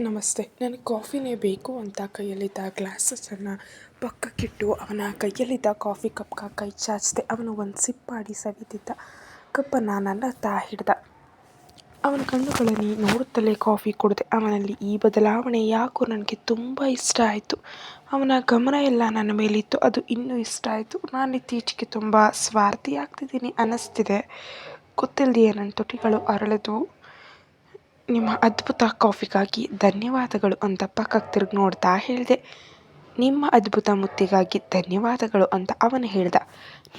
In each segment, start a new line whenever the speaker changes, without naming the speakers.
ನಮಸ್ತೆ. ನನಗೆ ಕಾಫಿನೇ ಬೇಕು ಅಂತ ಕೈಯಲ್ಲಿದ್ದ ಗ್ಲಾಸಸನ್ನು ಪಕ್ಕಕ್ಕಿಟ್ಟು ಅವನ ಕೈಯಲ್ಲಿದ್ದ ಕಾಫಿ ಕಪ್ಗ ಕೈ ಚಾಚಿದೆ. ಅವನು ಒಂದು ಸಿಪ್ ಮಾಡಿ ಸವಿದಿದ್ದ ಕಪ್ಪನ್ನು ನನ್ನ ತಾ ಹಿಡ್ದ. ಅವನ ಕಣ್ಣುಗಳಲ್ಲಿ ನೋಡುತ್ತಲೇ ಕಾಫಿ ಕುಡಿದೆ. ಅವನಲ್ಲಿ ಈ ಬದಲಾವಣೆ ಯಾಕೋ ನನಗೆ ತುಂಬ ಇಷ್ಟ ಆಯಿತು. ಅವನ ಗಮನ ಎಲ್ಲ ನನ್ನ ಮೇಲಿತ್ತು. ಅದು ಇನ್ನೂ ಇಷ್ಟ ಆಯಿತು. ನಾನು ಇತ್ತೀಚೆಗೆ ತುಂಬ ಸ್ವಾರ್ಥಿ ಆಗ್ತಿದ್ದೀನಿ ಅನ್ನಿಸ್ತಿದೆ. ಗೊತ್ತಿಲ್ಲದೆಯೇ ನನ್ನ ತುಟಿಗಳು ಅರಳಿದ್ವು ನಿಮ್ಮ ಅದ್ಭುತ ಕಾಫಿಗಾಗಿ ಧನ್ಯವಾದಗಳು ಅಂತ ಪಕ್ಕಕ್ಕೆ ತಿರುಗಿ ನೋಡ್ತಾ ಹೇಳಿದೆ. ನಿಮ್ಮ ಅದ್ಭುತ ಮುತ್ತಿಗಾಗಿ ಧನ್ಯವಾದಗಳು ಅಂತ ಅವನು ಹೇಳ್ದ.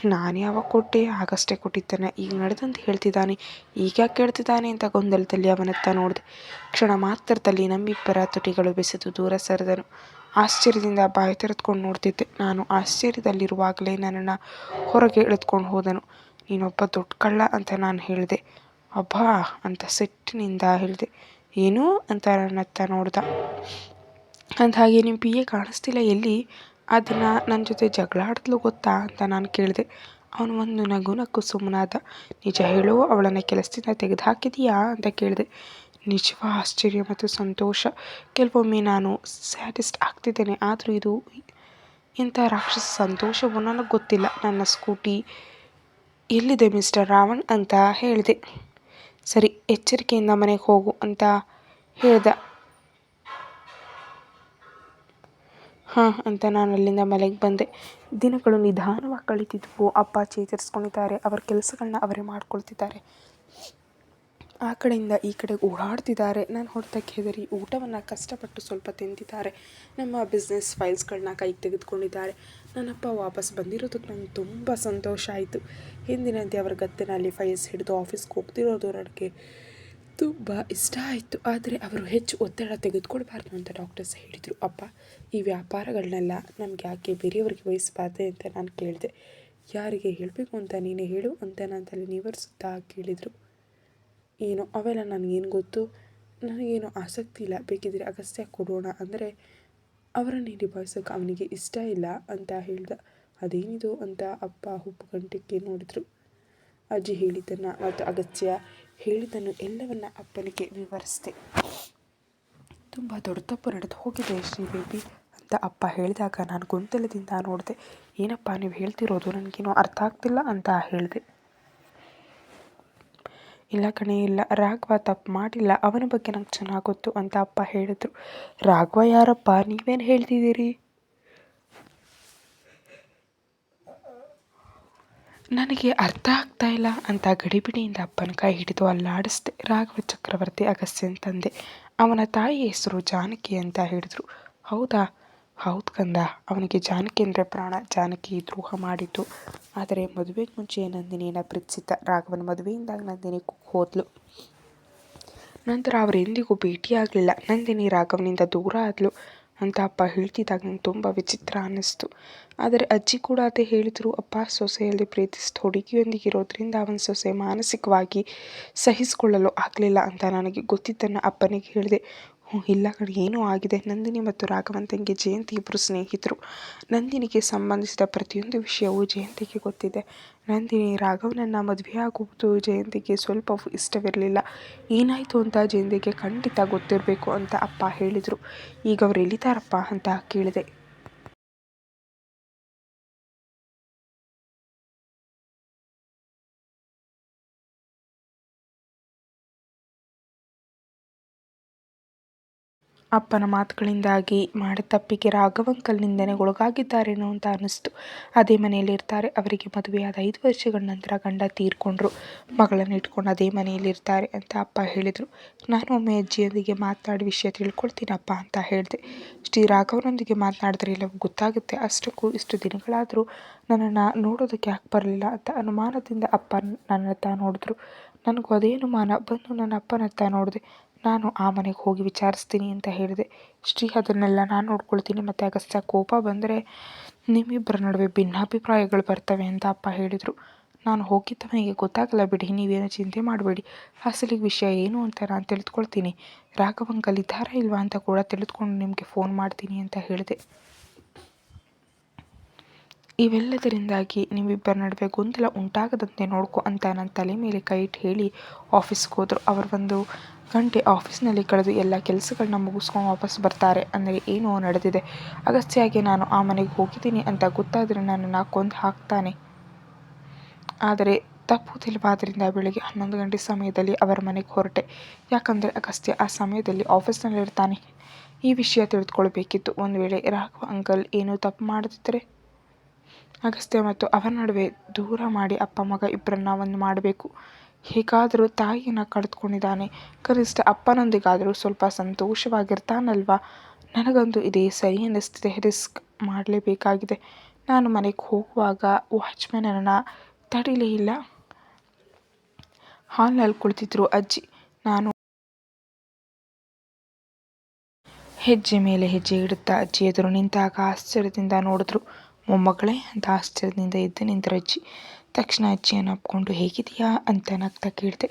ನಾನು ಯಾವಾಗ ಕೊಟ್ಟೆ, ಆಗಷ್ಟೇ ಕೊಟ್ಟಿದ್ದಾನೆ ಈಗ ನಡೆದಂತ ಹೇಳ್ತಿದ್ದಾನೆ. ಈಗ ಕೇಳ್ತಿದ್ದಾನೆ ಅಂತ ಗೊಂದಲದಲ್ಲಿ ಅವನತ್ತ ನೋಡಿದೆ. ಕ್ಷಣ ಮಾತ್ರದಲ್ಲಿ ನಮ್ಮಿಬ್ಬರ ತುಟಿಗಳು ಬೆಸೆದು ದೂರ ಸರಿದನು. ಆಶ್ಚರ್ಯದಿಂದ ಬಾಯಿ ತೆರೆದುಕೊಂಡು ನೋಡ್ತಿದ್ದೆ. ನಾನು ಆಶ್ಚರ್ಯದಲ್ಲಿರುವಾಗಲೇ ನನ್ನನ್ನು ಹೊರಗೆ ಎಳೆದುಕೊಂಡು ಹೋದನು. ನೀನೊಬ್ಬ ದೊಡ್ಡ ಕಳ್ಳ ಅಂತ ನಾನು ಹೇಳಿದೆ. ಅಬ್ಬಾ, ಅಂತ ಸಿಟ್ಟಿನಿಂದ ಹೇಳಿದೆ. ಏನು? ಅಂತ ನನ್ನತ್ತ ನೋಡ್ದ. ಹಾಗೆ ನಿಮ್ಮ ಪಿ ಎ ಕಾಣಿಸ್ತಿಲ್ಲ ಎಲ್ಲಿ? ಅದನ್ನು ನನ್ನ ಜೊತೆ ಜಗಳ ಆಡಿದ್ಲು ಗೊತ್ತಾ? ಅಂತ ನಾನು ಕೇಳಿದೆ. ಅವನು ಒಂದು ನಗು ನಕ್ಕು ಸುಮ್ಮನಾದ ನಿಜ ಹೇಳು, ಅವಳನ್ನು ಕೆಲಸದಿಂದ ತೆಗೆದು ಹಾಕಿದೀಯಾ ಅಂತ ಕೇಳಿದೆ. ನಿಜವ, ಆಶ್ಚರ್ಯ ಮತ್ತು ಸಂತೋಷ. ಕೆಲವೊಮ್ಮೆ ನಾನು ಸ್ಯಾಟಿಸ್ಟ್ ಆಗ್ತಿದ್ದೇನೆ, ಆದರೂ ಇದು ಇಂಥ ರಾಕ್ಷಸ ಸಂತೋಷವೂ ನನಗೆ ಗೊತ್ತಿಲ್ಲ. ನನ್ನ ಸ್ಕೂಟಿ ಎಲ್ಲಿದೆ ಮಿಸ್ಟರ್ ರಾವಣ್? ಅಂತ ಹೇಳಿದೆ. ಸರಿ, ಎಚ್ಚರಿಕೆಯಿಂದ ಮನೆಗೆ ಹೋಗು ಅಂತ ಹೇಳ್ದ. ಹಾಂ ಅಂತ ನಾನು ಅಲ್ಲಿಂದ ಮನೆಗೆ ಬಂದೆ. ದಿನಗಳು ನಿಧಾನವಾಗಿ ಕಳೀತಿದ್ವು. ಅಪ್ಪ ಚೇತರಿಸ್ಕೊಂಡಿದ್ದಾರೆ. ಅವರ ಕೆಲಸಗಳನ್ನ ಅವರೇ ಮಾಡ್ಕೊಳ್ತಿದ್ದಾರೆ. ಆ ಕಡೆಯಿಂದ ಈ ಕಡೆ ಓಡಾಡ್ತಿದ್ದಾರೆ. ನಾನು ಹೊಡೆತಕ್ಕೆ ಹೆದರಿ ಊಟವನ್ನು ಕಷ್ಟಪಟ್ಟು ಸ್ವಲ್ಪ ತಿಂದಿದ್ದಾರೆ. ನಮ್ಮ ಬಿಸ್ನೆಸ್ ಫೈಲ್ಸ್ಗಳನ್ನ ಕೈಗೆ ತೆಗೆದುಕೊಂಡಿದ್ದಾರೆ. ನನ್ನಪ್ಪ ವಾಪಸ್ ಬಂದಿರೋದಕ್ಕೆ ನಂಗೆ ತುಂಬ ಸಂತೋಷ ಆಯಿತು. ಹಿಂದಿನಂತೆ ಅವರ ಗದ್ದೆನಲ್ಲಿ ಫೈಲ್ಸ್ ಹಿಡಿದು ಆಫೀಸ್ಗೆ ಹೋಗ್ತಿರೋದು ನನಗೆ ತುಂಬ ಇಷ್ಟ ಆಯಿತು. ಆದರೆ ಅವರು ಹೆಚ್ಚು ಒತ್ತಡ ತೆಗೆದುಕೊಳ್ಬಾರ್ದು ಅಂತ ಡಾಕ್ಟರ್ಸ್ ಹೇಳಿದರು. ಅಪ್ಪ, ಈ ವ್ಯಾಪಾರಗಳನ್ನೆಲ್ಲ ನಮ್ಗೆ ಯಾಕೆ ಬೇರೆಯವರಿಗೆ ವಹಿಸಬಾರ್ದೆ ಅಂತ ನಾನು ಕೇಳಿದೆ. ಯಾರಿಗೆ ಹೇಳಬೇಕು ಅಂತ ನೀನೇ ಹೇಳು ಅಂತ ನಾನು ತಲೆ ನಿವರಿಸುತ್ತಾ ಕೇಳಿದರು. ಏನೋ ಅವೆಲ್ಲ ನನಗೇನು ಗೊತ್ತು? ನನಗೇನು ಆಸಕ್ತಿ ಇಲ್ಲ. ಬೇಕಿದ್ದರೆ ಅಗಸ್ತ್ಯ ಕೊಡೋಣ. ಅಂದರೆ ಅವರನ್ನೇ ನಿಭಾಯಿಸೋಕೆ ಅವನಿಗೆ ಇಷ್ಟ ಇಲ್ಲ ಅಂತ ಹೇಳ್ದ. ಅದೇನಿದು ಅಂತ ಅಪ್ಪ ಹುಬ್ಬು ಗಂಟಕ್ಕೆ ನೋಡಿದ್ರು. ಅಜ್ಜಿ ಹೇಳಿದ್ದನ್ನು ಮತ್ತು ಅಗತ್ಯ ಹೇಳಿದ್ದನ್ನು ಎಲ್ಲವನ್ನ ಅಪ್ಪನಿಗೆ ವಿವರಿಸಿದೆ. ತುಂಬ ದೊಡ್ಡ ತಪ್ಪು ನಡೆದು ಹೋಗಿದೆ ಶ್ರೀ ಬೇಬಿ ಅಂತ ಅಪ್ಪ ಹೇಳಿದಾಗ ನಾನು ಗೊಂದಲದಿಂದ ನೋಡಿದೆ, ಏನಪ್ಪ ನೀವು ಹೇಳ್ತಿರೋದು ನನಗೇನು ಅರ್ಥ ಆಗ್ತಿಲ್ಲ ಅಂತ ಹೇಳಿದೆ. ಇಲ್ಲ ಕಣೇ, ಇಲ್ಲ. ರಾಘವ ತಪ್ಪು ಮಾಡಿಲ್ಲ. ಅವನ ಬಗ್ಗೆ ನಂಗೆ ಚೆನ್ನಾಗಿ ಗೊತ್ತು ಅಂತ ಅಪ್ಪ ಹೇಳಿದ್ರು. ರಾಘವ ಯಾರಪ್ಪ? ನೀವೇನು ಹೇಳ್ತಿದ್ದೀರಿ? ನನಗೆ ಅರ್ಥ ಆಗ್ತಾ ಇಲ್ಲ ಅಂತ ಗಡಿಬಿಡಿಯಿಂದ ಅಪ್ಪನ ಕೈ ಹಿಡಿದು ಅಲ್ಲಾಡಿಸ್ದೆ. ರಾಘವ ಚಕ್ರವರ್ತಿ ಅಗಸ್ತ್ಯನ ತಂದೆ. ಅವನ ತಾಯಿ ಹೆಸರು ಜಾನಕಿ ಅಂತ ಹೇಳಿದ್ರು. ಹೌದಾ? ಹೌದು ಕಂದ. ಅವನಿಗೆ ಜಾನಕಿ ಅಂದರೆ ಪ್ರಾಣ ಜಾನಕಿ ದ್ರೋಹ ಮಾಡಿದ್ದು. ಆದರೆ ಮದುವೆಗೆ ಮುಂಚೆ ನಂದಿನಿಯನ್ನು ಪ್ರೀತಿಸಿದ್ದ ರಾಘವನ ಮದುವೆಯಿಂದಾಗ ನಂದಿನಿ ಹೋದ್ಲು. ನಂತರ ಅವರೆಂದಿಗೂ ಭೇಟಿಯಾಗಲಿಲ್ಲ. ನಂದಿನಿ ರಾಘವನಿಂದ ದೂರ ಆದಳು ಅಂತ ಅಪ್ಪ ಹೇಳ್ತಿದ್ದಾಗ ನಂಗೆ ತುಂಬ ವಿಚಿತ್ರ ಅನ್ನಿಸ್ತು. ಆದರೆ ಅಜ್ಜಿ ಕೂಡ ಅದೇ ಹೇಳಿದರು, ಅಪ್ಪ, ಸೊಸೆಯಲ್ಲಿ ಪ್ರೀತಿಸಿದ ಹುಡುಗಿಯೊಂದಿಗೆ ಇರೋದ್ರಿಂದ ಅವನ ಸೊಸೆ ಮಾನಸಿಕವಾಗಿ ಸಹಿಸಿಕೊಳ್ಳಲು ಆಗಲಿಲ್ಲ ಅಂತ ನನಗೆ ಗೊತ್ತಿದ್ದನ್ನು ಅಪ್ಪನಿಗೆ ಹೇಳಿದೆ. ಇಲ್ಲ ಕಣೆ, ಏನೂ ಆಗಿದೆ. ನಂದಿನಿ ಮತ್ತು ರಾಘವನ್ ತಂಗಿ ಜಯಂತಿ ಇಬ್ಬರು ಸ್ನೇಹಿತರು. ನಂದಿನಿಗೆ ಸಂಬಂಧಿಸಿದ ಪ್ರತಿಯೊಂದು ವಿಷಯವೂ ಜಯಂತಿಗೆ ಗೊತ್ತಿದೆ. ನಂದಿನಿ ರಾಘವನನ್ನು ಮದುವೆಯಾಗುವುದು ಜಯಂತಿಗೆ ಸ್ವಲ್ಪ ಇಷ್ಟವಿರಲಿಲ್ಲ. ಏನಾಯಿತು ಅಂತ ಜಯಂತಿಗೆ ಖಂಡಿತ ಗೊತ್ತಿರಬೇಕು ಅಂತ ಅಪ್ಪ ಹೇಳಿದರು. ಈಗ ಅವ್ರು ಎಲ್ಲಿದ್ದಾರಪ್ಪ ಅಂತ ಕೇಳಿದೆ. ಅಪ್ಪನ ಮಾತುಗಳಿಂದಾಗಿ ಮಾಡಿದ ತಪ್ಪಿಗೆ ರಾಘವಂಕಲ್ ನಿಂದನೆಗೊಳಗಾಗಿದ್ದಾರೇನೋ ಅಂತ ಅನ್ನಿಸ್ತು. ಅದೇ ಮನೆಯಲ್ಲಿರ್ತಾರೆ ಅವರಿಗೆ ಮದುವೆಯಾದ ಐದು ವರ್ಷಗಳ ನಂತರ ಗಂಡ ತೀರ್ಕೊಂಡ್ರು. ಮಗಳನ್ನು ಇಟ್ಕೊಂಡು ಅದೇ ಮನೆಯಲ್ಲಿರ್ತಾರೆ ಅಂತ ಅಪ್ಪ ಹೇಳಿದರು. ನಾನು ಒಮ್ಮೆ ಅಜ್ಜಿಯೊಂದಿಗೆ ಮಾತನಾಡಿ ವಿಷಯ ತಿಳ್ಕೊಳ್ತೀನಪ್ಪ ಅಂತ ಹೇಳಿದೆ. ಶ್ರೀ ರಾಘವನೊಂದಿಗೆ ಮಾತನಾಡಿದ್ರೆ ಎಲ್ಲವೂ ಗೊತ್ತಾಗುತ್ತೆ. ಅಷ್ಟಕ್ಕೂ ಇಷ್ಟು ದಿನಗಳಾದರೂ ನನ್ನನ್ನು ನೋಡೋದಕ್ಕೆ ಯಾಕೆ ಬರಲಿಲ್ಲ ಅಂತ ಅನುಮಾನದಿಂದ ಅಪ್ಪ ನನ್ನತ್ತ ನೋಡಿದ್ರು. ನನಗೂ ಅದೇ ಅನುಮಾನ. ಬಂದು ನನ್ನ ಅಪ್ಪನತ್ತ ನೋಡಿದೆ. ನಾನು ಆ ಮನೆಗೆ ಹೋಗಿ ವಿಚಾರಿಸ್ತೀನಿ ಅಂತ ಹೇಳಿದೆ. ಶ್ರೀ, ಅದನ್ನೆಲ್ಲ ನಾನು ನೋಡ್ಕೊಳ್ತೀನಿ. ಮತ್ತು ಅಗಸ್ತ್ಯ ಕೋಪ ಬಂದರೆ ನಿಮ್ಮಿಬ್ಬರ ನಡುವೆ ಭಿನ್ನಾಭಿಪ್ರಾಯಗಳು ಬರ್ತವೆ ಅಂತ ಅಪ್ಪ ಹೇಳಿದರು. ನಾನು ಹೋಗಿದ್ದ ಮನೆಗೆ ಗೊತ್ತಾಗಲ್ಲ ಬಿಡಿ, ನೀವೇನು ಚಿಂತೆ ಮಾಡಬೇಡಿ. ಅಸಲಿಗೆ ವಿಷಯ ಏನು ಅಂತ ನಾನು ತಿಳಿದುಕೊಳ್ತೀನಿ. ರಾಘವನ್ ಇದ್ದಾರಾ ಇಲ್ವಾ ಅಂತ ಕೂಡ ತಿಳಿದುಕೊಂಡು ನಿಮಗೆ ಫೋನ್ ಮಾಡ್ತೀನಿ ಅಂತ ಹೇಳಿದೆ. ಇವೆಲ್ಲದರಿಂದಾಗಿ ನಿಮ್ಮಿಬ್ಬರ ನಡುವೆ ಗೊಂದಲ ಉಂಟಾಗದಂತೆ ನೋಡ್ಕೊ ಅಂತ ನನ್ನ ತಲೆ ಮೇಲೆ ಕೈ ಇಟ್ಟು ಹೇಳಿ ಆಫೀಸ್ಗೆ ಹೋದರು. ಅವರು ಒಂದು
ಗಂಟೆ ಆಫೀಸ್ನಲ್ಲಿ ಕಳೆದು ಎಲ್ಲ ಕೆಲಸಗಳನ್ನ ಮುಗಿಸ್ಕೊಂಡು ವಾಪಸ್ ಬರ್ತಾರೆ. ಅಂದರೆ ಏನೋ ನಡೆದಿದೆ. ಅಗಸ್ತ್ಯಾಗೆ ನಾನು ಆ ಮನೆಗೆ ಹೋಗಿದ್ದೀನಿ ಅಂತ ಗೊತ್ತಾದರೆ ನನ್ನನ್ನು ಕೊಂದು ಹಾಕ್ತಾನೆ. ಆದರೆ ತಪ್ಪು ತಿಳಿವಾದ್ದರಿಂದ ಬೆಳಗ್ಗೆ ಹನ್ನೊಂದು ಗಂಟೆ ಸಮಯದಲ್ಲಿ ಅವರ ಮನೆಗೆ ಹೊರಟೆ. ಯಾಕಂದರೆ ಅಗಸ್ತ್ಯ ಆ ಸಮಯದಲ್ಲಿ ಆಫೀಸ್ನಲ್ಲಿರ್ತಾನೆ ಈ ವಿಷಯ ತಿಳಿದುಕೊಳ್ಬೇಕಿತ್ತು. ಒಂದು ವೇಳೆ ರಾಘವ, ಅಂಕಲ್ ಏನೂ ತಪ್ಪು ಮಾಡದಿದ್ದರೆ? ಅಗಸ್ತ್ಯ ಮತ್ತು ಅವರ ನಡುವೆ ದೂರ ಮಾಡಿ ಅಪ್ಪ, ಮಗ ಇಬ್ಬರನ್ನ ಒಂದು ಮಾಡಬೇಕು. ಹೇಗಾದರೂ ತಾಯಿಯನ್ನು ಕಳೆದುಕೊಂಡಿದ್ದಾನೆ. ಕನಿಷ್ಠ ಅಪ್ಪನೊಂದಿಗಾದರೂ ಸ್ವಲ್ಪ ಸಂತೋಷವಾಗಿರ್ತಾನಲ್ವಾ? ನನಗಂತೂ ಇದೇ ಸರಿ ಅನ್ನಿಸ್ತಿದೆ. ರಿಸ್ಕ್ ಮಾಡಲೇಬೇಕಾಗಿದೆ. ನಾನು ಮನೆಗೆ ಹೋಗುವಾಗ ವಾಚ್ಮ್ಯಾನನ್ನು ತಡಿಲೇ ಇಲ್ಲ. ಹಾಲ್ನಲ್ಲಿ ಕುಳಿತಿದ್ರು ಅಜ್ಜಿ. ನಾನು ಹೆಜ್ಜೆ ಮೇಲೆ ಹೆಜ್ಜೆ ಇಡುತ್ತಾ ಅಜ್ಜಿ ಎದುರು ನಿಂತಾಗ ಆಶ್ಚರ್ಯದಿಂದ ನೋಡಿದ್ರು. ಮೊಮ್ಮಗಳೇ, ಅಂತ ಆಶ್ಚರ್ಯದಿಂದ ಎದ್ದು ನಿಂತರು ಅಜ್ಜಿ. ತಕ್ಷಣ ಅಜ್ಜಿಯನ್ನು ಅಪ್ಕೊಂಡು ಹೇಗಿದೆಯಾ ಅಂತ ನಗ್ತಾ ಕೇಳಿದೆ.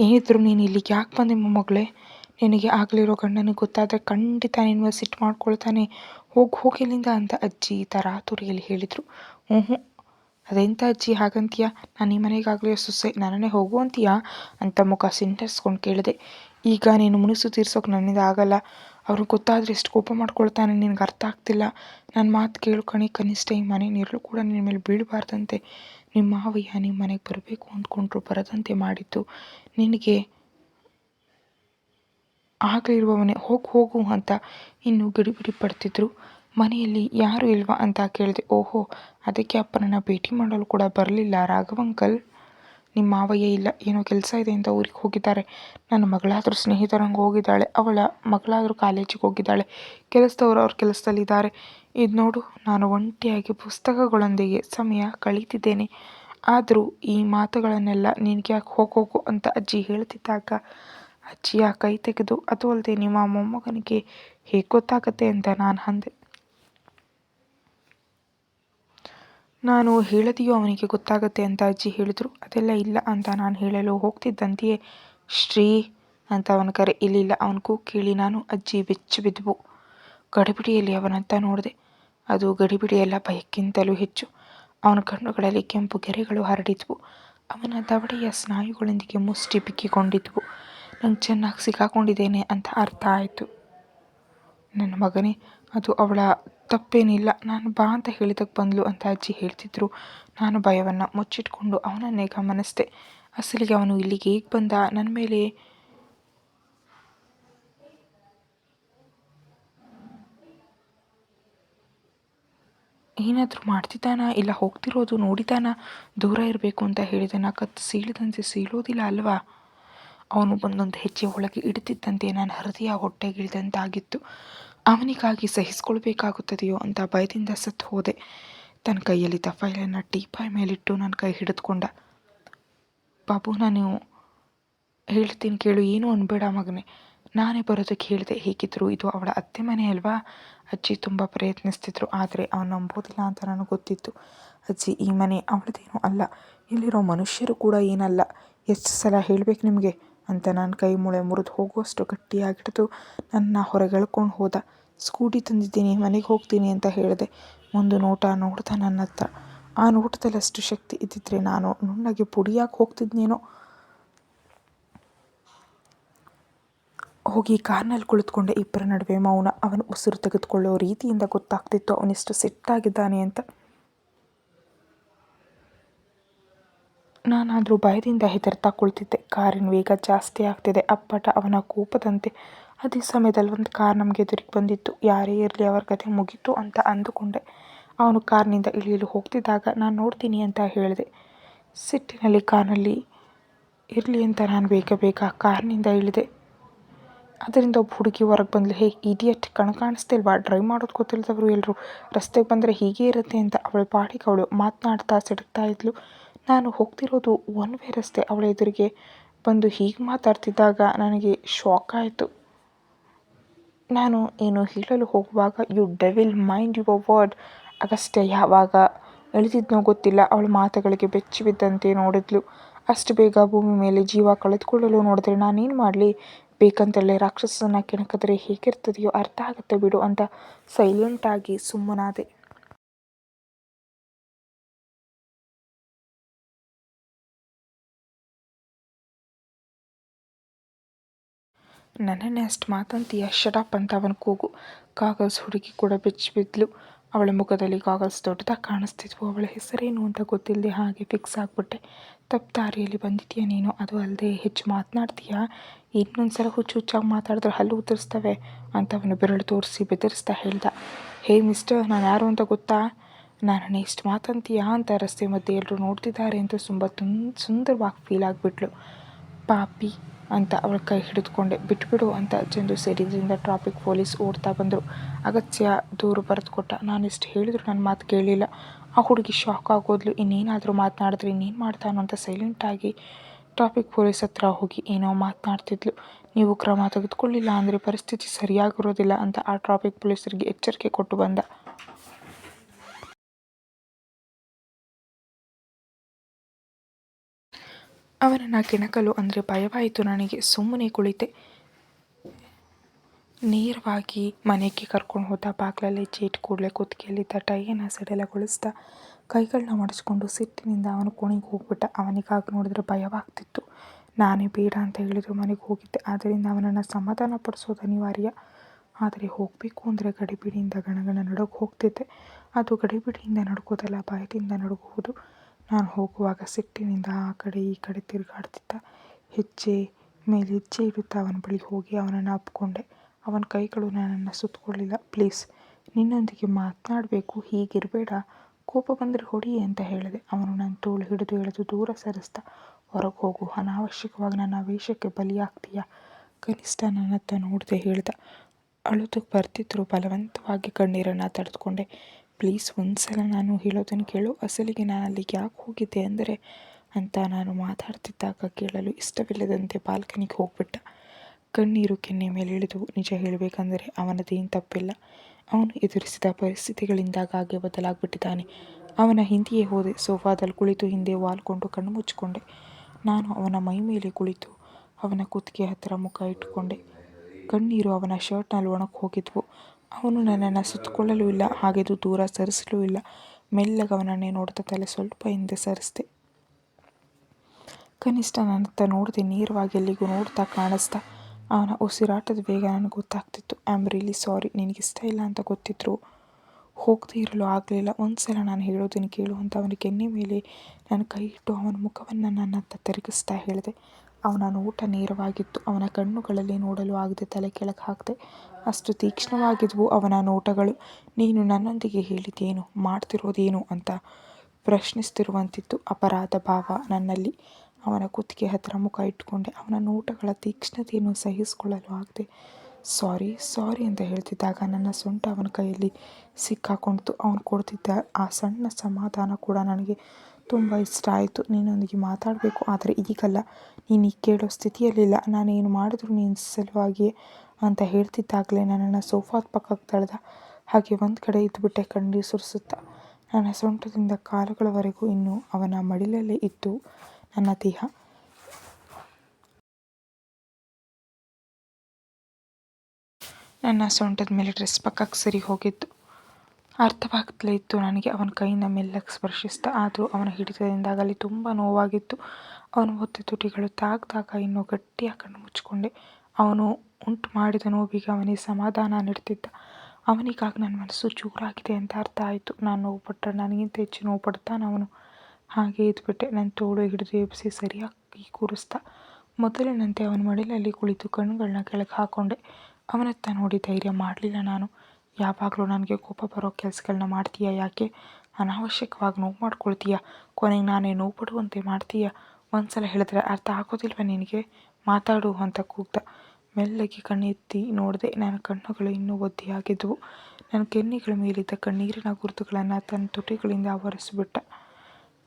ಏನಿದ್ರು ನೀನು ಇಲ್ಲಿಗೆ ಯಾಕೆ ಬಂದೆ ಮೊಮ್ಮಗಳೇ? ನಿನಗೆ ಆಗಲಿರೋ ಗಂಡನಿಗೆ ಗೊತ್ತಾದರೆ ಖಂಡಿತ ನಿನ್ನ ಸಿಟ್ಟು ಮಾಡ್ಕೊಳ್ತಾನೆ. ಹೋಗಿ ಹೋಗಿ ಇಲ್ಲಿಂದ ಅಂತ ಅಜ್ಜಿ ತರಾತುರಿಯಲ್ಲಿ ಹೇಳಿದರು. ಹ್ಞೂ ಹ್ಞೂ ಅದೆಂತ ಅಜ್ಜಿ, ಹಾಗಂತೀಯ? ನಾನು ಈ ಮನೆಗಾಗಲಿ ಸೊಸೆ ನನ್ನೇ ಹೋಗು ಅಂತೀಯ? ಅಂತ ಮುಖ ಸಿಂಟರ್ಸ್ಕೊಂಡು ಕೇಳಿದೆ. ಈಗ ನೀನು ಮುನಿಸು ತೀರ್ಸೋಕೆ ನನ್ನಿಂದ ಆಗಲ್ಲ. ಅವ್ರು ಗೊತ್ತಾದರೆ ಎಷ್ಟು ಕೋಪ ಮಾಡ್ಕೊಳ್ತಾನೆ, ನಿನಗೆ ಅರ್ಥ ಆಗ್ತಿಲ್ಲ. ನನ್ನ ಮಾತು ಕೇಳ್ಕಣಿ ಕನಿಷ್ಠ ಈ ಮನೆ ನೀರಲು ಕೂಡ ನಿನ್ನ ಮೇಲೆ ಬೀಳಬಾರ್ದಂತೆ. ನಿಮ್ಮ ಮಾವಯ್ಯ ನಿಮ್ಮ ಮನೆಗೆ ಬರಬೇಕು ಅಂದ್ಕೊಂಡ್ರು ಬರದಂತೆ ಮಾಡಿದ್ದು. ನಿನಗೆ ಆಗಲಿರುವವನೇ ಹೋಗು ಹೋಗು ಅಂತ ಇನ್ನೂ ಗಿಡಿಬಿಡಿ ಪಡ್ತಿದ್ರು. ಮನೆಯಲ್ಲಿ ಯಾರು ಇಲ್ವಾ ಅಂತ ಕೇಳಿದೆ, ಓಹೋ, ಅದಕ್ಕೆ ಅಪ್ಪನನ್ನು ಭೇಟಿ ಮಾಡಲು ಕೂಡ ಬರಲಿಲ್ಲ ರಾಘವಂಕಲ್. ನಿಮ್ಮ ಮಾವಯ್ಯ ಇಲ್ಲ, ಏನೋ ಕೆಲಸ ಇದೆ ಅಂತ ಊರಿಗೆ ಹೋಗಿದ್ದಾರೆ. ನನ್ನ ಮಗಳಾದರೂ ಸ್ನೇಹಿತರಂಗೆ ಹೋಗಿದ್ದಾಳೆ, ಅವಳ ಮಗಳಾದರೂ ಕಾಲೇಜಿಗೆ ಹೋಗಿದ್ದಾಳೆ, ಕೆಲಸದವರು ಅವ್ರ ಕೆಲಸದಲ್ಲಿದ್ದಾರೆ. ಇದು ನೋಡು, ನಾನು ಒಂಟಿಯಾಗಿ ಪುಸ್ತಕಗಳೊಂದಿಗೆ ಸಮಯ ಕಳೀತಿದ್ದೇನೆ. ಆದರೂ ಈ ಮಾತುಗಳನ್ನೆಲ್ಲ ನಿನಗೆ ಯಾಕೆ ಹೋಗೋಗು ಅಂತ ಅಜ್ಜಿ ಹೇಳ್ತಿದ್ದಾಗ ಅಜ್ಜಿಯ ಕೈ ತೆಗೆದು, ಅದು ಅಲ್ಲದೆ ನಿಮ್ಮ ಮೊಮ್ಮಗನಿಗೆ ಹೇಗೆ ಗೊತ್ತಾಗತ್ತೆ? ಅಂತ ನಾನು ಅಂದೆ. ನಾನು ಹೇಳದೆಯೋ ಅವನಿಗೆ ಗೊತ್ತಾಗತ್ತೆ ಅಂತ ಅಜ್ಜಿ ಹೇಳಿದರು. ಅದೆಲ್ಲ ಇಲ್ಲ ಅಂತ ನಾನು ಹೇಳಲು ಹೋಗ್ತಿದ್ದಂತೆಯೇ ಶ್ರೀ ಅಂತ ಅವನ ಕರೆ ಇಲ್ಲಿಲ್ಲ. ಅವನ ಕೇಳಿ ನಾನು ಅಜ್ಜಿ ಬೆಚ್ಚಿ ಬಿದ್ದವು ಗಡಿಬಿಡಿಯಲ್ಲಿ ಅವನಂತ ನೋಡಿದೆ. ಅದು ಗಡಿಬಿಡಿಯೆಲ್ಲ, ಭಯಕ್ಕಿಂತಲೂ ಹೆಚ್ಚು. ಅವನ ಕಣ್ಣುಗಳಲ್ಲಿ ಕೆಂಪು ಗೆರೆಗಳು ಹರಡಿದ್ವು. ಅವನ ದವಡೆಯ ಸ್ನಾಯುಗಳೊಂದಿಗೆ ಮುಷ್ಟಿ ಬಿಕ್ಕಿಕೊಂಡಿದ್ವು. ನಂಗೆ ಚೆನ್ನಾಗಿ ಸಿಕ್ಕಾಕೊಂಡಿದ್ದೇನೆ ಅಂತ ಅರ್ಥ ಆಯಿತು. ನನ್ನ ಮಗನೇ, ಅದು ಅವಳ ತಪ್ಪೇನಿಲ್ಲ. ನಾನು ಬಾ ಅಂತ ಹೇಳಿದಕ್ಕೆ ಬಂದ್ಲು ಅಂತ ಅಜ್ಜಿ ಹೇಳ್ತಿದ್ರು. ನಾನು ಭಯವನ್ನು ಮುಚ್ಚಿಟ್ಕೊಂಡು ಅವನನ್ನೇ ಗಮನಿಸಿದೆ ಅಸಲಿಗೆ ಅವನು ಇಲ್ಲಿಗೆ ಹೇಗೆ ಬಂದ? ನನ್ನ ಮೇಲೆ ಏನಾದರೂ ಮಾಡ್ತಿದ್ದಾನಾ? ಇಲ್ಲ ಹೋಗ್ತಿರೋದು ನೋಡಿದಾನ ದೂರ ಇರಬೇಕು ಅಂತ ಹೇಳಿದೆ ನಾ ಕತ್ತು ಸೀಳಿದಂತೆ ಸೀಳೋದಿಲ್ಲ ಅಲ್ವಾ? ಅವನು ಬಂದೊಂದು ಹೆಜ್ಜೆ ಒಳಗೆ ಇಡ್ತಿದ್ದಂತೆ. ನಾನು ಹೃದಯ ಹೊಟ್ಟೆಗಿಳಿದಂತಾಗಿತ್ತು. ಅವನಿಗಾಗಿ ಸಹಿಸ್ಕೊಳ್ಬೇಕಾಗುತ್ತದೆಯೋ ಅಂತ ಭಯದಿಂದ ಸತ್ತು ಹೋದೆ. ತನ್ನ ಕೈಯಲ್ಲಿದ್ದ ಫೈಲನ್ನು ಟೀಪಾಯ್ ಮೇಲಿಟ್ಟು ನನ್ನ ಕೈ ಹಿಡಿದುಕೊಂಡ. ಬಾಬು ನಾನು ಹೇಳ್ತೀನಿ ಕೇಳು, ಏನು ಅನ್ಬೇಡ ಮಗನೇ. ನಾನೇ ಬರೋದಕ್ಕೆ ಹೇಳಿದೆ. ಹೇಗಿದ್ದರು ಇದು ಅವಳ ಅತ್ತೆ ಮನೆ ಅಲ್ವಾ? ಅಜ್ಜಿ ತುಂಬ ಪ್ರಯತ್ನಿಸ್ತಿದ್ರು, ಆದರೆ ಅವನು ನಂಬೋದಿಲ್ಲ ಅಂತ ನನಗೆ ಗೊತ್ತಿತ್ತು. ಅಜ್ಜಿ, ಈ ಮನೆ ಅವಳದೇನೂ ಅಲ್ಲ. ಇಲ್ಲಿರೋ ಮನುಷ್ಯರು ಕೂಡ ಏನಲ್ಲ. ಎಷ್ಟು ಸಲ ಹೇಳಬೇಕು ನಿಮಗೆ? ಅಂತ ನನ್ನ ಕೈ ಮೂಳೆ ಮುರಿದು ಹೋಗುವಷ್ಟು ಗಟ್ಟಿಯಾಗಿಡ್ದು ನನ್ನ ಹೊರಗೆಳ್ಕೊಂಡು ಹೋದ. ಸ್ಕೂಟಿ ತಂದಿದ್ದೀನಿ, ಮನೆಗೆ ಹೋಗ್ತೀನಿ ಅಂತ ಹೇಳಿದೆ. ಒಂದು ನೋಟ ನೋಡ್ದ ನನ್ನ ಹತ್ರ ಆ ನೋಟದಲ್ಲಿ ಅಷ್ಟು ಶಕ್ತಿ ಇದ್ದಿದ್ರೆ ನಾನು ನುಣ್ಣಗೆ ಪುಡಿಯಾಗಿ ಹೋಗ್ತಿದ್ನೇನೋ. ಹೋಗಿ ಕಾರ್ನಲ್ಲಿ ಕುಳಿತುಕೊಂಡೆ ಇಬ್ಬರ ನಡುವೆ ಮೌನ. ಅವನು ಉಸಿರು ತೆಗೆದುಕೊಳ್ಳೋ ರೀತಿಯಿಂದ ಗೊತ್ತಾಗ್ತಿತ್ತು ಅವನಿಷ್ಟು ಸಿಟ್ಟಾಗಿದ್ದಾನೆ ಅಂತ. ನಾನಾದರೂ ಭಯದಿಂದ ಹೆದರ್ತಾ ಕುಳಿತಿದ್ದೆ. ಕಾರಿನ ವೇಗ ಜಾಸ್ತಿ ಆಗ್ತಿದೆ. ಅಪ್ಪಟ ಅವನ ಕೋಪದಂತೆ ಅದೇ ಸಮಯದಲ್ಲಿ ಒಂದು ಕಾರ್ ನಮಗೆ ಎದುರಿಗೆ ಬಂದಿತ್ತು. ಯಾರೇ ಇರಲಿ ಅವರ ಕತೆ ಮುಗೀತು ಅಂತ ಅಂದುಕೊಂಡೆ. ಅವನು ಕಾರ್ನಿಂದ ಇಳಿಯಲು ಹೋಗ್ತಿದ್ದಾಗ ನಾನು ನೋಡ್ತೀನಿ ಅಂತ ಹೇಳಿದೆ. ಸಿಟ್ಟಿನಲ್ಲಿ ಕಾರ್ನಲ್ಲಿ ಇರಲಿ ಅಂತ ನಾನು ಬೇಗ ಬೇಗ ಕಾರ್ನಿಂದ ಇಳಿದೆ. ಅದರಿಂದ ಒಬ್ಬ ಹುಡುಗಿ ಹೊರಗೆ ಬಂದಳು ಹೇ ಇಡಿಯಟ್ ಕಣ್ ಕಾಣಿಸ್ತಿಲ್ವಾ ಡ್ರೈವ್ ಮಾಡೋದು ಗೊತ್ತಿಲ್ಲದವರು ಎಲ್ಲರೂ ರಸ್ತೆಗೆ ಬಂದರೆ ಹೀಗೆ ಇರುತ್ತೆ ಅಂತ ಅವಳ ಪಾಡಿಗೆ ಅವಳು ಮಾತನಾಡ್ತಾ ಸಿಡುತ್ತಾ ಇದ್ಲು. ನಾನು ಹೋಗ್ತಿರೋದು ಒನ್ ವೇ ರಸ್ತೆ ಅವಳ ಎದುರಿಗೆ. ಬಂದು ಹೀಗೆ ಮಾತಾಡ್ತಿದ್ದಾಗ ನನಗೆ ಶಾಕ್ ಆಯಿತು. ನಾನು ಏನು ಹೇಳಲು ಹೋಗುವಾಗ you devil mind your word ಅಗಷ್ಟೇ ಯಾವಾಗ ಎಳೆದಿದ್ನೋ ಗೊತ್ತಿಲ್ಲ. ಅವಳ ಮಾತುಗಳಿಗೆ ಬೆಚ್ಚಿ ಬಿದ್ದಂತೆ ನೋಡಿದ್ಲು. ಅಷ್ಟು ಬೇಗ ಭೂಮಿ ಮೇಲೆ ಜೀವ ಕಳೆದುಕೊಳ್ಳಲು ನೋಡಿದ್ರೆ, ನಾನೇನು ಮಾಡಲಿ? ಬೇಕಂತಲೇ ರಾಕ್ಷಸನ ಕೆಣಕಿದ್ರೆ ಹೇಗಿರ್ತದೆಯೋ ಅರ್ಥ ಆಗುತ್ತೆ ಬಿಡು ಅಂತ ಸೈಲೆಂಟಾಗಿ ಸುಮ್ಮನಾದೆ. ನನ್ನನ್ನೇ ಅಷ್ಟು ಮಾತಂತೀಯ ಶಟಪ್ ಅಂತ ಅವನ ಕೂಗು. ಕಾಗಲ್ಸ್ ಹುಡುಗಿ ಕೂಡ ಬೆಚ್ಚಿ ಬಿದ್ದಳು ಅವಳ ಮುಖದಲ್ಲಿ ಗಾಗಲ್ಸ್ ದೊಡ್ಡದಾಗಿ ಕಾಣಿಸ್ತಿದ್ವು. ಅವಳ ಹೆಸರೇನು ಅಂತ ಗೊತ್ತಿಲ್ಲದೆ ಹಾಗೆ ಫಿಕ್ಸ್ ಆಗಿಬಿಟ್ಟೆ. ತಪ್ಪು ದಾರಿಯಲ್ಲಿ ಬಂದಿದ್ದೀಯ ನೀನು? ಅದು ಅಲ್ಲದೆ ಹೆಚ್ಚು ಮಾತನಾಡ್ತೀಯಾ? ಇನ್ನೊಂದ್ಸಲ ಹುಚ್ಚು ಹುಚ್ಚಾಗಿ ಮಾತಾಡಿದ್ರೆ ಹಲ್ಲು ಉದುರಿಸ್ತವೆ ಅಂತ ಅವನು ಬೆರಳು ತೋರಿಸಿ ಬೆದರಿಸ್ತಾ ಹೇಳ್ದ. ಹೇ ಮಿಸ್ಟರ್ ನಾನು ಯಾರು ಅಂತ ಗೊತ್ತಾ? ನಾನು ಇಷ್ಟು ಮಾತಂತೀಯಾ ಅಂತ ರಸ್ತೆ ಮಧ್ಯೆ ಎಲ್ಲರೂ ನೋಡ್ತಿದ್ದಾರೆ ಅಂತ ತುಂಬ ತುಂಬ ಸುಂದರವಾಗಿ ಫೀಲ್ ಆಗಿಬಿಟ್ಲು. ಪಾಪಿ. ಅಂತ ಅವಳ ಕೈ ಹಿಡಿದುಕೊಂಡೆ. ಬಿಟ್ಬಿಡು ಅಂತ ಚಂದು ಸೇರಿದ್ರಿಂದ ಟ್ರಾಫಿಕ್ ಪೊಲೀಸ್ ಓಡ್ತಾ ಬಂದರು. ಅಗತ್ಯ ದೂರು ಬರೆದುಕೊಟ್ಟ. ನಾನು ಇಷ್ಟು ಹೇಳಿದ್ರು ನನ್ನ ಮಾತು ಕೇಳಿಲ್ಲ. ಆ ಹುಡುಗಿ ಶಾಕ್ ಆಗೋದ್ಲು. ಇನ್ನೇನಾದರೂ ಮಾತನಾಡಿದ್ರೆ ಇನ್ನೇನು ಮಾಡ್ತಾನೋ ಅಂತ ಸೈಲೆಂಟಾಗಿ ಟ್ರಾಫಿಕ್ ಪೊಲೀಸ್ ಹತ್ರ ಹೋಗಿ ಏನೋ ಮಾತನಾಡ್ತಿದ್ಲು. ನೀವು ಕ್ರಮ ತೆಗೆದುಕೊಳ್ಳಿಲ್ಲ ಅಂದರೆ ಪರಿಸ್ಥಿತಿ ಸರಿಯಾಗಿರೋದಿಲ್ಲ ಅಂತ ಆ ಟ್ರಾಫಿಕ್ ಪೊಲೀಸರಿಗೆ ಎಚ್ಚರಿಕೆ ಕೊಟ್ಟು ಬಂದ. ಅವನನ್ನು ಕೆಣಕಲು ಅಂದರೆ ಭಯವಾಯಿತು, ನನಗೆ ಸುಮ್ಮನೆ ಕುಳಿತೆ. ನೇರವಾಗಿ ಮನೆಗೆ ಕರ್ಕೊಂಡು ಹೋದ ಬಾಗ್ಲಲ್ಲಿ ಚೀಟ್ ಕೂಡಲೇ ಕುತ್ತಿಗೆಯಲ್ಲಿದ್ದ ಟೈಯನ್ನು ಸಡಿಲಗೊಳಿಸ್ದ. ಕೈಗಳನ್ನ ಮಡಿಸ್ಕೊಂಡು ಸಿಟ್ಟಿನಿಂದ ಅವನ ಕೋಣೆಗೆ ಹೋಗ್ಬಿಟ್ಟ. ಅವನಿಗಾಗಿ ನೋಡಿದ್ರೆ ಭಯವಾಗ್ತಿತ್ತು. ನಾನೇ ಬೇಡ ಅಂತ ಹೇಳಿದ್ರು ಮನೆಗೆ ಹೋಗಿದ್ದೆ. ಆದ್ದರಿಂದ ಅವನನ್ನು ಸಮಾಧಾನ ಪಡಿಸೋದು ಅನಿವಾರ್ಯ. ಆದರೆ ಹೋಗಬೇಕು ಅಂದರೆ ಗಡಿಬಿಡಿಯಿಂದ ಗಣಗಣ ನಡುಗು ಹೋಗ್ತಿದ್ದೆ. ಅದು ಗಡಿಬಿಡಿಯಿಂದ ನಡುಗೋದಲ್ಲ, ಭಯದಿಂದ ನಡುಗುವುದು. ನಾನು ಹೋಗುವಾಗ ಸಿಟ್ಟಿನಿಂದ ಆ ಕಡೆ ಈ ಕಡೆ ತಿರುಗಾಡ್ತಿದ್ದ. ಹೆಜ್ಜೆ ಮೇಲೆ ಹೆಜ್ಜೆ ಇಡುತ್ತಾ ಅವನ ಬಳಿ ಹೋಗಿ ಅವನನ್ನು ಅಪ್ಕೊಂಡೆ ಅವನ ಕೈಗಳು ನನ್ನನ್ನು ಸುತ್ತಕೊಳ್ಳಿಲ್ಲ. ಪ್ಲೀಸ್, ನಿನ್ನೊಂದಿಗೆ ಮಾತನಾಡಬೇಕು, ಹೀಗಿರಬೇಡ. ಕೋಪ ಬಂದರೆ ಹೊಡಿ ಅಂತ ಹೇಳಿದೆ. ಅವನು ನನ್ನ ತೋಳು ಹಿಡಿದು ಎಳೆದು ದೂರ ಸರಿಸ್ದ. ಹೊರಗೆ ಹೋಗು, ಅನಾವಶ್ಯಕವಾಗಿ ನನ್ನ ವೇಷಕ್ಕೆ ಬಲಿಯಾಗ್ತೀಯ? ಕನಿಷ್ಠ ನನ್ನತ್ತ ನೋಡದೆ ಹೇಳ್ದ. ಅಳುದು ಬರ್ತಿದ್ರು, ಬಲವಂತವಾಗಿ ಕಣ್ಣೀರನ್ನು ತಡೆದುಕೊಂಡೆ ಪ್ಲೀಸ್ ಒಂದು ಸಲ ನಾನು ಹೇಳೋದನ್ನು ಕೇಳು. ಅಸಲಿಗೆ ನಾನು ಅಲ್ಲಿಗೆ ಯಾಕೆ ಹೋಗಿದ್ದೆ ಅಂದರೆ, ಅಂತ ನಾನು ಮಾತಾಡ್ತಿದ್ದಾಗ ಕೇಳಲು ಇಷ್ಟವಿಲ್ಲದಂತೆ ಬಾಲ್ಕನಿಗೆ ಹೋಗ್ಬಿಟ್ಟ. ಕಣ್ಣೀರು ಕೆನ್ನೆ ಮೇಲೆ ಇಳಿದು ನಿಜ ಹೇಳಬೇಕಂದರೆ ಅವನದೇನು ತಪ್ಪಿಲ್ಲ. ಅವನು ಎದುರಿಸಿದ ಪರಿಸ್ಥಿತಿಗಳಿಂದಾಗಿ ಬದಲಾಗ್ಬಿಟ್ಟಿದ್ದಾನೆ. ಅವನ ಹಿಂದೆಯೇ ಹೋದೆ. ಸೋಫಾದಲ್ಲಿ ಕುಳಿತು ಹಿಂದೆ ವಾಲ್ಕೊಂಡು ಕಣ್ಣು ಮುಚ್ಚಿಕೊಂಡೆ. ನಾನು ಅವನ ಮೈ ಮೇಲೆ ಕುಳಿತು ಅವನ ಕುತ್ತಿಗೆ ಹತ್ತಿರ ಮುಖ ಇಟ್ಟುಕೊಂಡೆ. ಕಣ್ಣೀರು ಅವನ ಶರ್ಟ್ನಲ್ಲಿ ಒಣಗಿ ಹೋಗಿದ್ವು. ಅವನು ನನ್ನನ್ನು ಸುತ್ತಕೊಳ್ಳಲು ಇಲ್ಲ ಹಾಗೆದು ದೂರ ಸರಿಸಲೂ ಇಲ್ಲ. ಮೆಲ್ಲಗೆ ಅವನನ್ನೇ ನೋಡ್ತಾ ತಲೆ ಸ್ವಲ್ಪ ಹಿಂದೆ ಸರಿಸ್ದೆ. ಕನಿಷ್ಠ ನನ್ನತ್ತ ನೋಡಿದೆ, ನೇರವಾಗಿ ಎಲ್ಲಿಗೂ ನೋಡ್ತಾ ಕಾಣಿಸ್ತಾ. ಅವನ ಉಸಿರಾಟದ ವೇಗ ನನಗೆ ಗೊತ್ತಾಗ್ತಿತ್ತು. ಆಮ್ ರಿಯಲಿ ಸಾರಿ ನಿನಗಿಷ್ಟ ಇಲ್ಲ ಅಂತ ಗೊತ್ತಿದ್ರು? ಹೋಗದೇ ಇರಲು ಆಗಲಿಲ್ಲ. ಒಂದು ಸಲ ನಾನು ಹೇಳೋದನ್ನು ಕೇಳು ಅಂತ ಅವನ ಕೆನ್ನೆ ಮೇಲೆ ನನ್ನ ಕೈ ಇಟ್ಟು ಅವನ ಮುಖವನ್ನು ನನ್ನತ್ತ ತಿರುಗಿಸ್ತಾ ಹೇಳಿದೆ. ಅವನ ನೋಟ ನೇರವಾಗಿತ್ತು. ಅವನ ಕಣ್ಣುಗಳಲ್ಲಿ ನೋಡಲು ಆಗದೆ ತಲೆ ಕೆಳಗೆ ಹಾಕಿದೆ ಅಷ್ಟು ತೀಕ್ಷ್ಣವಾಗಿದ್ವು ಅವನ ನೋಟಗಳು. ನೀನು ನನ್ನೊಂದಿಗೆ ಹೇಳಿದ್ದೇನು, ಮಾಡ್ತಿರೋದೇನು ಅಂತ ಪ್ರಶ್ನಿಸ್ತಿರುವಂತಿತ್ತು ಅಪರಾಧ ಭಾವ ನನ್ನಲ್ಲಿ. ಅವನ ಕುತ್ತಿಗೆ ಹತ್ತಿರ ಮುಖ ಇಟ್ಟುಕೊಂಡೆ. ಅವನ ನೋಟಗಳ ತೀಕ್ಷ್ಣತೆಯನ್ನು ಸಹಿಸಿಕೊಳ್ಳಲು ಆಗದೆ, ಸಾರಿ ಸಾರಿ ಅಂತ ಹೇಳ್ತಿದ್ದಾಗ ನನ್ನ ಸೊಂಟ ಅವನ ಕೈಯಲ್ಲಿ ಸಿಕ್ಕಾಕೊಂಡಿತು. ಅವನು ಕೊಡ್ತಿದ್ದ ಆ ಸಣ್ಣ ಸಮಾಧಾನ ಕೂಡ ನನಗೆ ತುಂಬ ಇಷ್ಟ ಆಯಿತು. ನಿನ್ನೊಂದಿಗೆ ಮಾತಾಡಬೇಕು, ಆದರೆ ಈಗಲ್ಲ. ನೀನು ಕೇಳೋ ಸ್ಥಿತಿಯಲ್ಲಿಲ್ಲ ನಾನೇನು ಮಾಡಿದ್ರು ನಿನ್ನ ಸಲುವಾಗಿ ಅಂತ ಹೇಳ್ತಿದ್ದಾಗಲೇ ನನ್ನನ್ನು ಸೋಫಾದ ಪಕ್ಕಕ್ಕೆ ತಳ್ದ ಹಾಗೆ ಒಂದು ಕಡೆ ಇದ್ದುಬಿಟ್ಟೆ ಕಣ್ಣೀರು ಸುರಿಸುತ್ತ. ನನ್ನ ಸೊಂಟದಿಂದ ಕಾಲುಗಳವರೆಗೂ ಇನ್ನೂ ಅವನ ಮಡಿಲಲ್ಲೇ ಇತ್ತು ನನ್ನ ದೇಹ. ನನ್ನ ಸೊಂಟದ ಮೇಲೆ ಡ್ರೆಸ್ ಪಕ್ಕಕ್ಕೆ ಸರಿ ಹೋಗಿತ್ತು ಅರ್ಥವಾಗ್ತಲೇ ಇತ್ತು. ನನಗೆ ಅವನ ಕೈಯಿಂದ ಮೆಲ್ಲಕ್ಕೆ ಸ್ಪರ್ಶಿಸ್ತ. ಆದರೂ ಅವನ ಹಿಡಿತದಿಂದಾಗಲಿ ತುಂಬ ನೋವಾಗಿತ್ತು. ಅವನು ಒತ್ತೆ ತುಟಿಗಳು ತಾಗ್ದಾಗ ಇನ್ನೂ ಗಟ್ಟಿಯಾಗಿ ಕಣ್ಣು ಮುಚ್ಚಿಕೊಂಡೆ. ಅವನು ಉಂಟು ಮಾಡಿದ ನೋವಿಗೆ ಅವನಿಗೆ ಸಮಾಧಾನ ನೀಡ್ತಿದ್ದ. ಅವನಿಗಾಗಿ ನನ್ನ ಮನಸ್ಸು ಚೂರಾಗಿದೆ ಅಂತ ಅರ್ಥ ಆಯಿತು. ನಾನು ನೋವು ಪಟ್ಟರೆ ನನಗಿಂತ ಹೆಚ್ಚು ನೋವು ಪಡ್ತಾನೆ ಅವನು. ಹಾಗೆ ಇದ್ಬಿಟ್ಟೆ. ನನ್ನ ತೋಳು ಹಿಡಿದು ಎಬ್ಬಿಸಿ ಸರಿಯಾಗಿ ಕೂರಿಸ್ದ ಮೊದಲಿನಂತೆ ಅವನ ಮಡಿಲಲ್ಲಿ ಕುಳಿತು ಕಣ್ಣುಗಳನ್ನ ಕೆಳಗೆ ಹಾಕ್ಕೊಂಡೆ ಅವನತ್ತ ನೋಡಿ ಧೈರ್ಯ ಮಾಡಲಿಲ್ಲ ನಾನು. ಯಾವಾಗಲೂ ನನಗೆ ಕೋಪ ಬರೋ ಕೆಲಸಗಳನ್ನ ಮಾಡ್ತೀಯಾ ಯಾಕೆ? ಅನಾವಶ್ಯಕವಾಗಿ ನೋವು ಮಾಡ್ಕೊಳ್ತೀಯ? ಕೊನೆಗೆ ನಾನೇ ನೋವು ಪಡುವಂತೆ ಮಾಡ್ತೀಯ? ಒಂದು ಸಲ ಹೇಳಿದ್ರೆ ಅರ್ಥ ಆಗೋದಿಲ್ವ ನಿನಗೆ? ಮಾತಾಡು ಅಂತ ಕೂಗ್ದ. ಮೆಲ್ಲಗೆ ಕಣ್ಣೆತ್ತಿ ನೋಡಿದೆ ನನ್ನ ಕಣ್ಣುಗಳು ಇನ್ನೂ ಒದ್ದೆಯಾಗಿದ್ದವು ನನ್ನ ಕೆನ್ನಿಗಳ ಮೇಲಿದ್ದ ಕಣ್ಣೀರಿನ ಗುರುತುಗಳನ್ನು ತನ್ನ ತುಟಿಗಳಿಂದ ಆವರಿಸಿಬಿಟ್ಟ.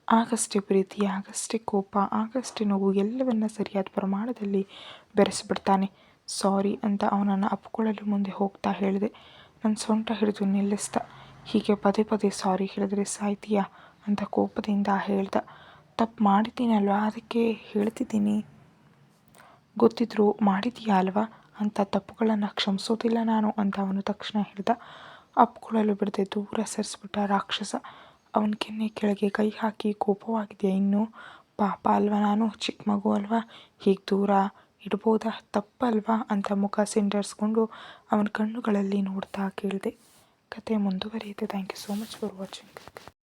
ಆಗಷ್ಟೇ ಪ್ರೀತಿ, ಆಗಷ್ಟೇ ಕೋಪ, ಆಗಷ್ಟೇ ನೋವು ಎಲ್ಲವನ್ನ ಸರಿಯಾದ ಪ್ರಮಾಣದಲ್ಲಿ ಬೆರೆಸಿಬಿಡ್ತಾನೆ. ಸಾರಿ ಅಂತ ಅವನನ್ನು ಅಪ್ಕೊಳ್ಳಲು ಮುಂದೆ ಹೋಗ್ತಾ ಹೇಳಿದೆ. ನನ್ನ ಸೊಂಟ ಹಿಡಿದು ನಿಲ್ಲಿಸ್ದ. ಹೀಗೆ ಪದೇ ಪದೇ, ಸಾರಿ ಹೇಳಿದ್ರೆ ಸಾಯ್ತೀಯಾ? ಅಂತ ಕೋಪದಿಂದ ಹೇಳ್ದ. ತಪ್ಪು ಮಾಡಿದ್ದೀನಲ್ವಾ? ಅದಕ್ಕೆ ಹೇಳ್ತಿದ್ದೀನಿ. ಗೊತ್ತಿದ್ರು ಮಾಡಿದೀಯಾ ಅಲ್ವಾ? ಅಂತ ತಪ್ಪುಗಳನ್ನು ಕ್ಷಮಿಸೋದಿಲ್ಲ ನಾನು, ಅಂತ ಅವನು ತಕ್ಷಣ ಹೇಳ್ದ. ಅಪ್ಕೊಳ್ಳಲು ಬಿಡದೆ ದೂರ ಸರಿಸ್ಬಿಟ್ಟ ರಾಕ್ಷಸ. ಅವನ ಕೆನ್ನೆ ಕೆಳಗೆ ಕೈ ಹಾಕಿ ಕೋಪವಾಗಿದೆಯಾ ಇನ್ನೂ? ಪಾಪ ಅಲ್ವಾ ನಾನು? ಚಿಕ್ಕ ಮಗು ಅಲ್ವಾ? ಹೀಗೆ ದೂರ ಇಡ್ಬೋದಾ? ತಪ್ಪಲ್ವಾ? ಅಂತ ಮುಖ ಸಿಂಡರ್ಸ್ಕೊಂಡು ಅವನ ಕಣ್ಣುಗಳಲ್ಲಿ ನೋಡ್ತಾ ಕೇಳಿದೆ. ಕತೆ ಮುಂದುವರಿಯುತ್ತೆ. Thank you so much for watching